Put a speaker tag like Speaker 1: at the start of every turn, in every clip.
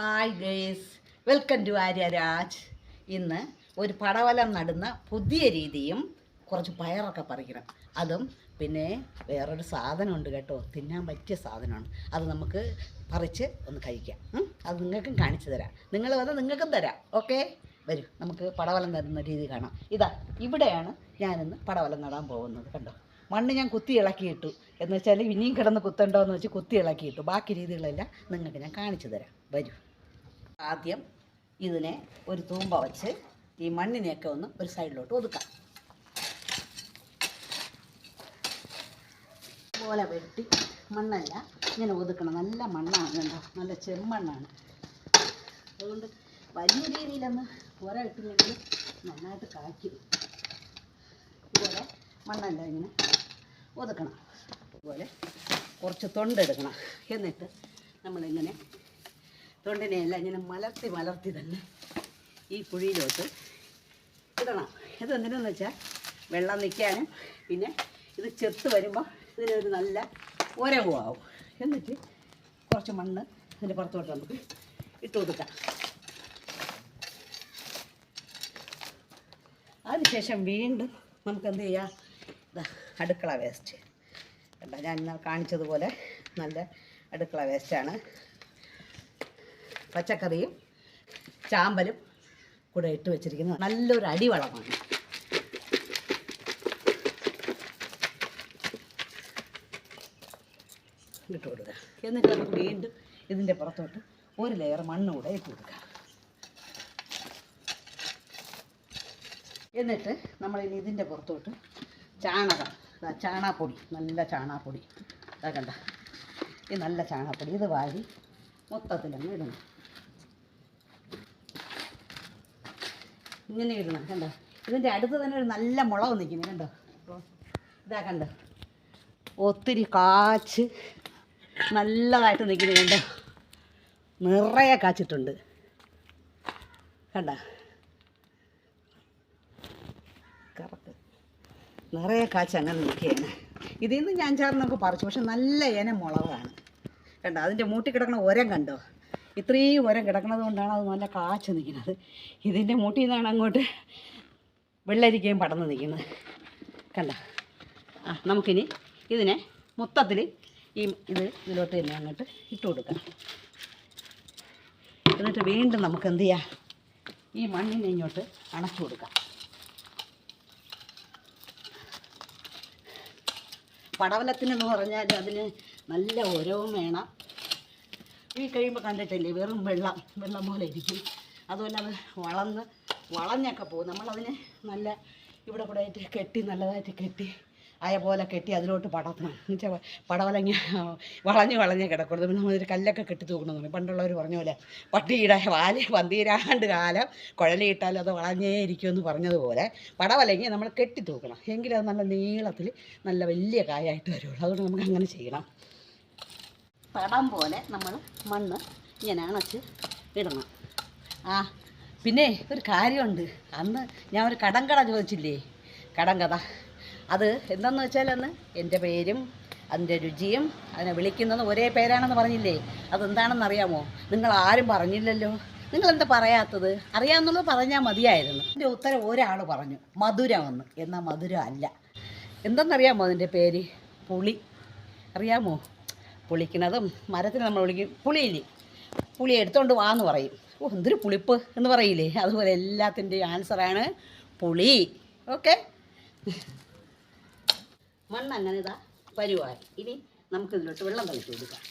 Speaker 1: Hi guys welcome to Aryaraj ഇന്ന് ഒരു പടവലം നടുന്ന പുതിയ രീതിയും കുറച്ച് പയറൊക്കെ പറിക്കണം. അതും പിന്നെ വേറൊരു സാധനമുണ്ട് കേട്ടോ. തിന്നാൻ പറ്റിയ സാധനമാണ്. അത് നമുക്ക് പറിച്ച് ഒന്ന് കഴിക്കാം? അത് നിങ്ങൾക്കും കാണിച്ചു തരാം. നിങ്ങൾ വന്ന് നിങ്ങൾക്കും തരാം. ഓക്കെ? വരൂ. നമുക്ക് പടവലം നടുന്ന രീതി കാണാം. ഇതാ ഇവിടെയാണ് ഞാനിന്ന് പടവലം നടാൻ പോകുന്നത് കണ്ടോ? മണ്ണ് ഞാൻ കുത്തി ഇളക്കിയിട്ടു. എന്ന് വെച്ചാൽ ഇനിയും കിടന്ന് കുത്തണ്ടോ എന്ന് വെച്ച് കുത്തി ഇളക്കിയിട്ടു. ബാക്കി രീതികളെല്ലാം നിങ്ങൾക്ക് ഞാൻ കാണിച്ചു തരാം. വരൂ. ആദ്യം ഇതിനെ ഒരു തൂമ്പ വച്ച് ഈ മണ്ണിനെയൊക്കെ ഒന്ന് ഒരു സൈഡിലോട്ട് ഒതുക്കാം. പോലെ വെട്ടി മണ്ണല്ല ഇങ്ങനെ ഒതുക്കണം. നല്ല മണ്ണാണ് കണ്ടോ? നല്ല ചെമ്മണ്ണാണ്. അതുകൊണ്ട് വലിയ രീതിയിലൊന്ന് ഉര ഇട്ടില്ലെങ്കിൽ നന്നായിട്ട് കായ്ക്കും. ഇതുപോലെ മണ്ണല്ല ഇങ്ങനെ ഒതുക്കണം. അതുപോലെ കുറച്ച് തൊണ്ടെടുക്കണം എന്നിട്ട് നമ്മളിങ്ങനെ തൊണ്ടിനെയെല്ലാം ഇങ്ങനെ മലർത്തി മലർത്തി തന്നെ ഈ കുഴിയിലോട്ട് ഇടണം. ഇതെന്തിനെന്ന് വെച്ചാൽ വെള്ളം നിൽക്കാനും പിന്നെ ഇത് ചെത്ത് വരുമ്പോൾ ഇതിനൊരു നല്ല ഉരവുമാവും എന്നിട്ട് കുറച്ച് മണ്ണ് ഇതിന്റെ പുറത്തോട്ട് നമുക്ക് ഇട്ട് കൊടുക്കാം. അതിനുശേഷം വീണ്ടും നമുക്ക് എന്ത് ചെയ്യാം? അടുക്കള വേസ്റ്റ് കണ്ടോ ഞാൻ കാണിച്ചതുപോലെ നല്ല അടുക്കള വേസ്റ്റാണ് പച്ചക്കറിയും ചാമ്പലും കൂടെ ഇട്ട് വെച്ചിരിക്കുന്നത് നല്ലൊരു അടിവളമാണ്. ഇട്ട് കൊടുക്കുക. എന്നിട്ട് നമുക്ക് വീണ്ടും ഇതിന്റെ പുറത്തോട്ട് ഒരു ലെയർ മണ്ണ് കൂടെ ഇട്ട് കൊടുക്കുക. എന്നിട്ട് നമ്മൾ ഇനി ഇതിന്റെ പുറത്തോട്ട് ചാണകം ചാണാപ്പൊടി നല്ല ചാണാപ്പൊടി. ഇതാ കണ്ട? ഈ നല്ല ചാണാപ്പൊടി ഇത് വാരി മൊത്തത്തിലങ്ങ് ഇടണം. ഇങ്ങനെ ഇടണം കണ്ടോ? ഇതിന്റെ അടുത്ത് തന്നെ ഒരു നല്ല മുളക് നിൽക്കുന്നു കണ്ടോ? ഇതാ കണ്ടോ? ഒത്തിരി കാച്ച് നല്ലതായിട്ട് നിൽക്കുന്നു കണ്ടോ? നിറയെ കാച്ചിട്ടുണ്ട്. കണ്ട? കറക്ക് നിറയെ കാച്ച് അങ്ങനെ നിൽക്കുകയാണ്. ഇതിൽ നിന്ന് ഞാൻ ചാർന്നൊക്കെ പറിച്ചു പക്ഷെ നല്ല ഇനം മുളകാണ്. കണ്ടോ? അതിന്റെ മൂട്ടി കിടക്കണ ഉരം കണ്ടോ? ഇത്രയും ഉരം കിടക്കുന്നത് കൊണ്ടാണ് അത് നല്ല കാച്ച് നിൽക്കുന്നത്. ഇതിന്റെ മൂട്ടിൽ നിന്നാണ് അങ്ങോട്ട് വെള്ളരിക്കയും പടന്ന് നിൽക്കുന്നത്. കണ്ട? ആ നമുക്കിനി ഇതിനെ മൊത്തത്തിൽ ഈ ഇത് ഇതിലോട്ട് തന്നെ അങ്ങോട്ട് ഇട്ട് കൊടുക്കാം എന്നിട്ട് വീണ്ടും നമുക്ക് എന്ത് ചെയ്യാം? ഈ മണ്ണിനെ ഇങ്ങോട്ട് അണച്ചു കൊടുക്കാം. പടവലത്തിനെന്ന് പറഞ്ഞാൽ അതിന് നല്ല ഉരവും വേണം. ഈ കഴിയുമ്പോൾ കണ്ടിട്ടില്ലേ? വെറും വെള്ളം വെള്ളം പോലെ ഇരിക്കും. അതുപോലെ അത് വളർന്ന് വളഞ്ഞൊക്കെ പോകും. നമ്മളതിനെ നല്ല ഇവിടെ കൂടെ ആയിട്ട് കെട്ടി നല്ലതായിട്ട് കെട്ടി ആയ പോലെ കെട്ടി അതിലോട്ട് പടർത്തണം. എന്നുവെച്ചാൽ പടവലങ്ങ വളഞ്ഞ് വളഞ്ഞ് കിടക്കരുത് പിന്നെ നമ്മളൊരു കല്ലൊക്കെ കെട്ടി തൂക്കണമെന്ന് പണ്ടുള്ളവർ പറഞ്ഞ പോലെ പട്ടിയുടെ വാൽ പന്തീരാണ്ട് കാലം കുഴലിയിട്ടാൽ അത് വളഞ്ഞേ ഇരിക്കുമെന്ന് പറഞ്ഞതുപോലെ പടവലങ്ങ നമ്മൾ കെട്ടി തൂക്കണം. എങ്കിലും അത് നല്ല നീളത്തിൽ നല്ല വലിയ കായായിട്ട് വരുള്ളൂ. അതുകൊണ്ട് നമുക്ക് അങ്ങനെ ചെയ്യണം. പടം പോലെ നമ്മൾ മണ്ണ് ഇങ്ങനെ അണച്ച് ഇടണം. ആ പിന്നെ ഒരു കാര്യമുണ്ട്. അന്ന് ഞാൻ ഒരു കടങ്കട ചോദിച്ചില്ലേ? കടങ്കഥ. അത് എന്താണെന്ന് വെച്ചാൽ അന്ന് എന്റെ പേരും അതിന്റെ രുചിയും അതിനെ വിളിക്കുന്നത് ഒരേ പേരാണെന്ന് പറഞ്ഞില്ലേ? അതെന്താണെന്ന് അറിയാമോ? നിങ്ങൾ ആരും പറഞ്ഞില്ലല്ലോ. നിങ്ങൾ എന്താ പറയാത്തത്? അറിയാമെന്നുള്ളത് പറഞ്ഞാൽ മതിയായിരുന്നു. എന്റെ ഉത്തരം ഒരാൾ പറഞ്ഞു. മധുരമെന്ന് എന്നാൽ മധുരം അല്ല. എന്തെന്നറിയാമോ അതിന്റെ പേര്? പുളി. അറിയാമോ? പുളിക്കുന്നതും മരത്തിന് നമ്മൾ വിളിക്കും പുളിയില്ലേ? പുളി എടുത്തുകൊണ്ട് വാ എന്ന് പറയും. ഓ എന്തൊരു പുളിപ്പ് എന്ന് പറയില്ലേ? അതുപോലെ എല്ലാത്തിന്റെയും ആൻസറാണ് പുളി. ഓക്കെ മണ്ണ് അങ്ങനെ ഇതാ പരുവായി ഇനി നമുക്ക് നമുക്കിതിലോട്ട് വെള്ളം തളിച്ച് കൊടുക്കാം.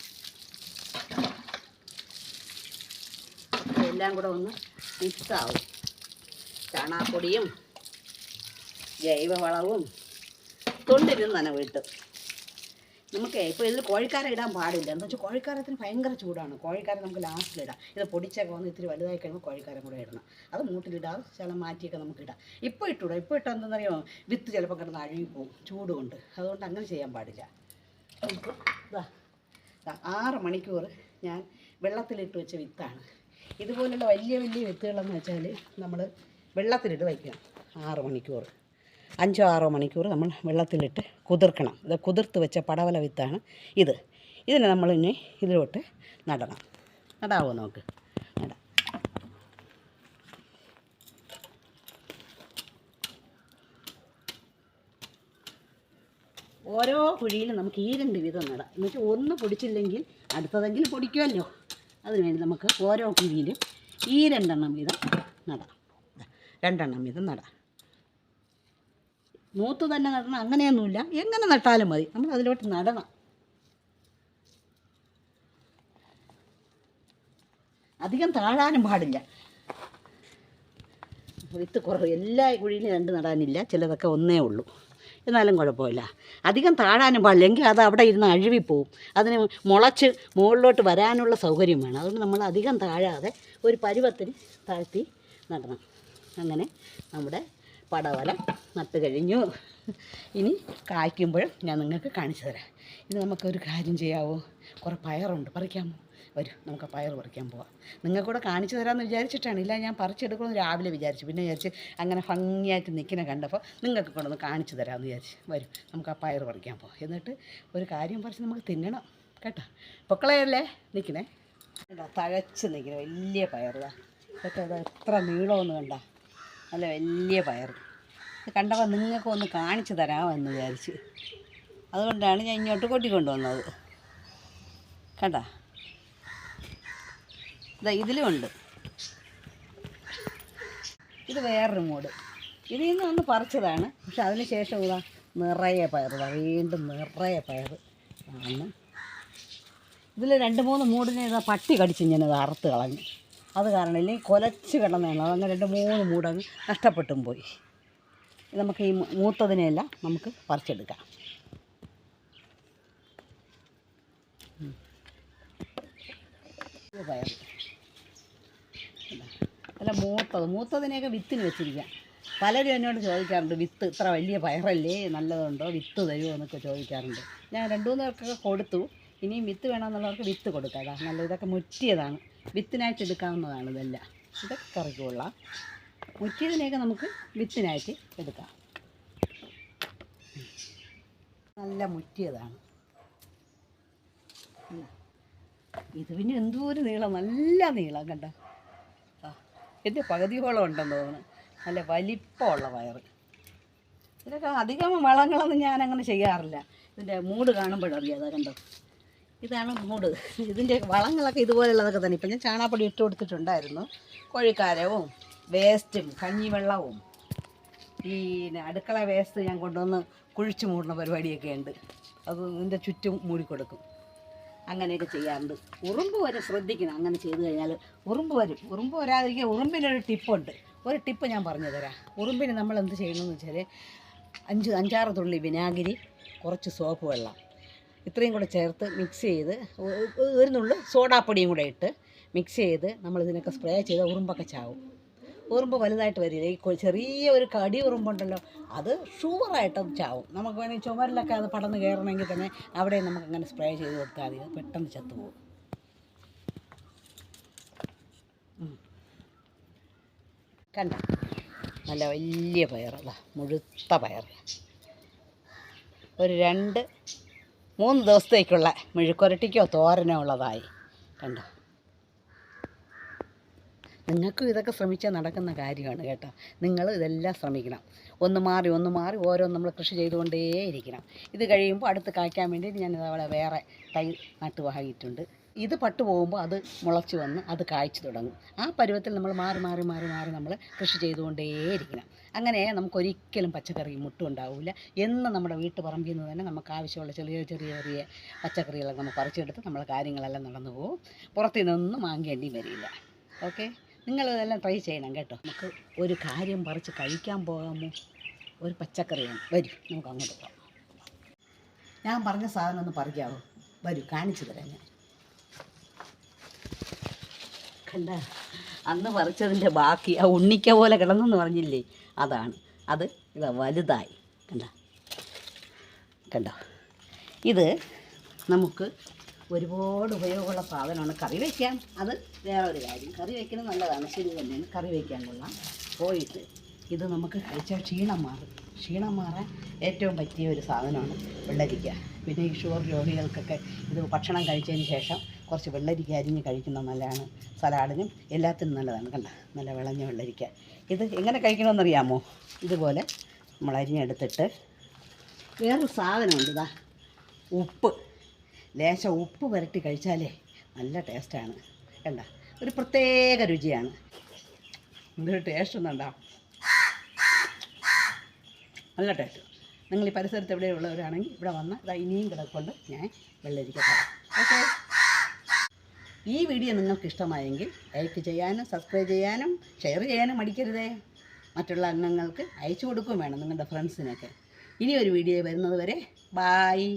Speaker 1: എല്ലാം കൂടെ ഒന്ന് മിക്സാവും ചാണാപ്പൊടിയും ജൈവവളവും തൊണ്ടിരുന്ന് തന്നെ കിട്ടും. നമുക്ക് ഇപ്പോൾ ഇതിൽ കോഴിക്കാരം ഇടാൻ പാടില്ല. എന്ന് വെച്ചാൽ കോഴിക്കാരത്തിന് ഭയങ്കര ചൂടാണ്. കോഴിക്കാരം നമുക്ക് ലാസ്റ്റിൽ ഇടാം. ഇത് പൊടിച്ചൊക്കെ വന്ന് ഇത്തിരി വലുതായി കഴിയുമ്പോൾ കോഴിക്കാരം കൂടെ ഇടണം. അത് മൂട്ടിലിടാതെ ശലം മാറ്റിയൊക്കെ നമുക്ക് ഇടാം. ഇപ്പോൾ ഇട്ടൂടാ. ഇപ്പോൾ ഇട്ടാൽ എന്താണെന്നറിയാമോ വിത്ത് ചിലപ്പോൾ കിടന്ന് അഴുകി പോകും ചൂട് കൊണ്ട്. അതുകൊണ്ട് അങ്ങനെ ചെയ്യാൻ പാടില്ല. നമുക്ക് ആറ് മണിക്കൂർ ഞാൻ വെള്ളത്തിലിട്ട് വെച്ച വിത്താണ്. ഇതുപോലുള്ള വലിയ വലിയ വിത്തുകളെന്ന് വെച്ചാൽ നമ്മൾ വെള്ളത്തിലിട്ട് വയ്ക്കണം. ആറ് മണിക്കൂർ. അഞ്ചോ ആറോ മണിക്കൂർ നമ്മൾ വെള്ളത്തിലിട്ട് കുതിർക്കണം. ഇത് കുതിർത്ത് വെച്ച പടവല വിത്താണ് ഇത്. ഇതിനെ നമ്മൾ ഇനി ഇതിലോട്ട് നടണം. നടാവോ നമുക്ക്? ഓരോ കുഴിയിലും നമുക്ക് ഈ രണ്ട് വിധം നടാം. എന്നുവെച്ചാൽ ഒന്ന് പൊടിച്ചില്ലെങ്കിൽ അടുത്തതെങ്കിലും പൊടിക്കുമല്ലോ അതിനുവേണ്ടി നമുക്ക് ഓരോ കുഴിയിലും ഈ രണ്ടെണ്ണം വീതം നടാം. രണ്ടെണ്ണം വീതം നടാം. നൂത്ത് തന്നെ നടണം അങ്ങനെയൊന്നുമില്ല. എങ്ങനെ നട്ടാലും മതി. നമ്മൾ അതിലോട്ട് നടണം. അധികം താഴാനും പാടില്ല. വിത്ത് കുറവ്. എല്ലാ കുഴിയിലും രണ്ട് നടാനില്ല. ചിലതൊക്കെ ഒന്നേ ഉള്ളൂ. എന്നാലും കുഴപ്പമില്ല. അധികം താഴാനും പാടില്ല. എങ്കിൽ അത് അവിടെ ഇരുന്ന് അഴുവിപ്പോവും. അതിന് മുളച്ച് മുകളിലോട്ട് വരാനുള്ള സൗകര്യം വേണം. അതുകൊണ്ട് നമ്മൾ അധികം താഴാതെ ഒരു പരുവത്തിന് താഴ്ത്തി നടണം. അങ്ങനെ നമ്മുടെ പടവല നട്ട് കഴിഞ്ഞു. ഇനി കായ്ക്കുമ്പോൾ ഞാൻ നിങ്ങൾക്ക് കാണിച്ചു തരാം. ഇനി നമുക്കൊരു കാര്യം ചെയ്യാവോ? കുറേ പയറുണ്ട് പറിക്കാമോ? വരൂ നമുക്ക് പയർ പറിക്കാൻ പോവാം. നിങ്ങൾക്കൂടെ കാണിച്ചു തരാമെന്ന് വിചാരിച്ചിട്ടാണ്. ഇല്ല ഞാൻ പറിച്ചെടുക്കണമെന്ന് രാവിലെ വിചാരിച്ചു. പിന്നെ വിചാരിച്ച് അങ്ങനെ ഭംഗിയായിട്ട് നിൽക്കുന്ന കണ്ടപ്പോൾ നിങ്ങൾക്ക് കൊണ്ടൊന്ന് കാണിച്ചു തരാമെന്ന് വിചാരിച്ച്. വരും നമുക്ക് ആ പയർ പറിക്കാൻ പോവാം. എന്നിട്ട് ഒരു കാര്യം പറിച്ച് നമുക്ക് തിന്നണം കേട്ടോ? പൊക്കളയല്ലേ? നിൽക്കണേ. കണ്ടോ തഴച്ച് നിൽക്കണേ. വലിയ പയറുതാ കേട്ടോ അത് എത്ര നീളമെന്ന് കണ്ട. നല്ല വലിയ പയർ കണ്ടപ്പോൾ നിങ്ങൾക്ക് ഒന്ന് കാണിച്ചു തരാമെന്ന് വിചാരിച്ച്. അതുകൊണ്ടാണ് ഞാൻ ഇങ്ങോട്ട് കൊട്ടിക്കൊണ്ടുവന്നത്. കണ്ട? ഇതാ ഇതിലുമുണ്ട് ഇത് വേറൊരു മൂട് ഇതിൽ നിന്ന് ഒന്ന് പറിച്ചതാണ്. പക്ഷെ അതിന് ശേഷം ഇതാ നിറയെ പയർ വീണ്ടും നിറയെ പയർ ആണ്. ഇതിൽ രണ്ട് മൂന്ന് മൂടിനെ ഇതാ പട്ടി കടിച്ച് ഇത് അറുത്ത് കളഞ്ഞു. അത് കാരണം ഇല്ലെങ്കിൽ കൊലച്ച് കിടന്നതാണ്. അതങ്ങനെ രണ്ട് മൂന്ന് മൂടങ്ങ് നഷ്ടപ്പെട്ടും പോയി. നമുക്ക് ഈ മൂത്തതിനെയെല്ലാം നമുക്ക് പറിച്ചെടുക്കാം. പയർ അല്ല മൂത്തത് മൂത്തതിനെയൊക്കെ വിത്തിന് വെച്ചിരിക്കാം. പലരും എന്നോട് ചോദിക്കാറുണ്ട് വിത്ത് ഇത്ര വലിയ പയറല്ലേ? നല്ലതുണ്ടോ? വിത്ത് തരുമോ? എന്നൊക്കെ ചോദിക്കാറുണ്ട്. ഞാൻ രണ്ടു മൂന്ന് പേർക്കൊക്കെ കൊടുത്തു. ഇനിയും വിത്ത് വേണമെന്നുള്ളവർക്ക് വിത്ത് കൊടുക്കാം. നല്ല ഇതൊക്കെ മുറ്റിയതാണ്. വിത്തിനായിട്ട് എടുക്കാവുന്നതാണ് ഇതെല്ലാം. ഇതൊക്കെ കറിക്ക് മുറ്റിയതിനെയൊക്കെ നമുക്ക് വിത്തിനായിട്ട് എടുക്കാം. നല്ല മുറ്റിയതാണ്. ഇത് പിന്നെ എന്തോ ഒരു നീളം നല്ല നീളം കണ്ട? എന്റെ പകുതിയോളം ഉണ്ടെന്ന് തോന്നുന്നു. നല്ല വലിപ്പമുള്ള വയറ് ഇതൊക്കെ അധികം വളങ്ങളൊന്നും ഞാൻ അങ്ങനെ ചെയ്യാറില്ല. ഇതിന്റെ മൂട് കാണുമ്പോഴറിയാതെ കണ്ടോ? ഇതാണ് മൂട്. ഇതിന്റെ വളങ്ങളൊക്കെ ഇതുപോലുള്ളതൊക്കെ തന്നെ. ഇപ്പം ഞാൻ ചാണാപ്പൊടി ഇട്ട് കൊടുത്തിട്ടുണ്ടായിരുന്നു. കോഴിക്കാരവും വേസ്റ്റും കഞ്ഞിവെള്ളവും. പിന്നെ അടുക്കള വേസ്റ്റ് ഞാൻ കൊണ്ടുവന്ന് കുഴിച്ച് മൂടുന്ന പരിപാടിയൊക്കെ ഉണ്ട്. അത് ഇതിന്റെ ചുറ്റും മൂടിക്കൊടുക്കും അങ്ങനെയൊക്കെ ചെയ്യാറുണ്ട്. ഉറുമ്പ് വരെ ശ്രദ്ധിക്കണം. അങ്ങനെ ചെയ്തു കഴിഞ്ഞാൽ ഉറുമ്പ് വരും. ഉറുമ്പ് വരാതിരിക്കാൻ ഉറുമ്പിനൊരു ടിപ്പുണ്ട്. ഒരു ടിപ്പ് ഞാൻ പറഞ്ഞു തരാം. ഉറുമ്പിന് നമ്മൾ എന്ത് ചെയ്യണമെന്ന് വെച്ചാൽ അഞ്ച് അഞ്ചാറ് തുള്ളി വിനാഗിരി കുറച്ച് സോപ്പ് വെള്ളം. ഇത്രയും കൂടെ ചേർത്ത് മിക്സ് ചെയ്ത് ഒരു നുള്ളു സോഡാപ്പൊടിയും കൂടെ ഇട്ട് മിക്സ് ചെയ്ത് നമ്മൾ ഇതിനൊക്കെ സ്പ്രേ ചെയ്ത് ഉറുമ്പൊക്കെ ചാവും. ഉറുമ്പ് വലുതായിട്ട് വരില്ല. ഈ ചെറിയ ഒരു കടി ഉറുമ്പുണ്ടല്ലോ അത് ഷുവറായിട്ട് അത് ചാവും. നമുക്ക് വേണമെങ്കിൽ ചുമരിലൊക്കെ അത് പടന്ന് കയറണമെങ്കിൽ തന്നെ അവിടെ നമുക്ക് അങ്ങനെ സ്പ്രേ ചെയ്ത് കൊടുത്താൽ മതി. പെട്ടെന്ന് ചത്തുപോകും. കണ്ട? നല്ല വലിയ പയറല്ല മുഴുത്ത പയർ ഒരു രണ്ട് മൂന്ന് ദിവസത്തേക്കുള്ള മെഴുക്കുരട്ടിക്കോ തോരനോ ഉള്ളതായി. കണ്ടോ? നിങ്ങൾക്കും ഇതൊക്കെ ശ്രമിച്ചാൽ നടക്കുന്ന കാര്യമാണ് കേട്ടോ. നിങ്ങൾ ഇതെല്ലാം ശ്രമിക്കണം. ഒന്ന് മാറി ഒന്ന് മാറി ഓരോന്ന് നമ്മൾ കൃഷി ചെയ്തുകൊണ്ടേയിരിക്കണം. ഇത് കഴിയുമ്പോൾ അടുത്ത് കായ്ക്കാൻ വേണ്ടിയിട്ട് ഞാൻ അവിടെ വേറെ തൈ നട്ട് വാങ്ങിയിട്ടുണ്ട് ഇത് പട്ടു പോകുമ്പോൾ അത് മുളച്ച് വന്ന് അത് കായ്ച്ചു തുടങ്ങും. ആ പരുവത്തിൽ നമ്മൾ മാറി മാറി മാറി മാറി നമ്മൾ കൃഷി ചെയ്തുകൊണ്ടേയിരിക്കണം. അങ്ങനെ നമുക്കൊരിക്കലും പച്ചക്കറി മുട്ടുണ്ടാവില്ല എന്ന് നമ്മുടെ വീട്ടുപറമ്പിൽ നിന്ന് തന്നെ നമുക്ക് ആവശ്യമുള്ള ചെറിയ ചെറിയ ചെറിയ പച്ചക്കറികളൊക്കെ നമ്മൾ പറിച്ചെടുത്ത് നമ്മൾ കാര്യങ്ങളെല്ലാം നടന്നു പോകും. പുറത്തു നിന്നൊന്നും വാങ്ങേണ്ടി വരില്ല. ഓക്കെ? നിങ്ങളിതെല്ലാം ട്രൈ ചെയ്യണം കേട്ടോ. നമുക്ക് ഒരു കാര്യം പറിച്ച് കഴിക്കാൻ പോകാമോ? ഒരു പച്ചക്കറിയാണ്. വരൂ നമുക്ക് അങ്ങോട്ട് പോകാം. ഞാൻ പറഞ്ഞ സാധനം ഒന്ന് പറിക്കാവോ? വരൂ കാണിച്ചു തരാം ഞാൻ. കണ്ട. അന്ന് പറിച്ചതിന്റെ ബാക്കി ആ ഉണ്ണിക്ക പോലെ കിടന്നെന്ന് പറഞ്ഞില്ലേ? അതാണ്. അത് ഇതാ വലുതായി. കണ്ട. കണ്ടോ? ഇത് നമുക്ക് ഒരുപാട് ഉപയോഗമുള്ള സാധനമാണ്. കറി വയ്ക്കാം അത് വേറെ ഒരു കാര്യം. കറി വയ്ക്കുന്നത് നല്ലതാണ്. ശരി തന്നെയാണ്. കറി വയ്ക്കാൻ കൊള്ളാം. പോയിട്ട് ഇത് നമുക്ക് കഴിച്ചാൽ ക്ഷീണം മാറും. ക്ഷീണം മാറാൻ ഏറ്റവും പറ്റിയ ഒരു സാധനമാണ് വെള്ളരിക്ക. പിന്നെ ഈ ഷുഗർ രോഗികൾക്കൊക്കെ ഇത് ഭക്ഷണം കഴിച്ചതിന് ശേഷം കുറച്ച് വെള്ളരിക്ക അരിഞ്ഞ് കഴിക്കുന്നത് നല്ലതാണ്. സലാഡിനും എല്ലാത്തിനും നല്ലതാണ് കണ്ട? നല്ല വിളഞ്ഞ വെള്ളരിക്ക. ഇത് എങ്ങനെ കഴിക്കണമെന്നറിയാമോ? ഇതുപോലെ നമ്മൾ അരിഞ്ഞെടുത്തിട്ട് വേറൊരു സാധനമുണ്ട് ഇതാ. ഉപ്പ്. ലേശം ഉപ്പ് പുരട്ടി കഴിച്ചാലേ നല്ല ടേസ്റ്റാണ്. കണ്ട? ഒരു പ്രത്യേക രുചിയാണ്. എന്തൊരു ടേസ്റ്റ് ഒന്നുണ്ടോ നല്ല ടേസ്റ്റ് നിങ്ങൾ ഈ പരിസരത്ത് എവിടെയുള്ളവരാണെങ്കിൽ ഇവിടെ വന്ന് ഇതാ ഇനിയും കിടക്കൊണ്ട് ഞാൻ വെള്ളരിക്കട്ടെ ഓക്കെ ഈ വീഡിയോ നിങ്ങൾക്ക് ഇഷ്ടമായെങ്കിൽ ലൈക്ക് ചെയ്യാനും സബ്സ്ക്രൈബ് ചെയ്യാനും ഷെയർ ചെയ്യാനും മടിക്കരുതേ. മറ്റുള്ള അംഗങ്ങൾക്ക് അയച്ചു കൊടുക്കുകയും വേണം നിങ്ങളുടെ ഫ്രണ്ട്സിനൊക്കെ. ഇനി ഒരു വീഡിയോ വരുന്നത് വരെ ബായ്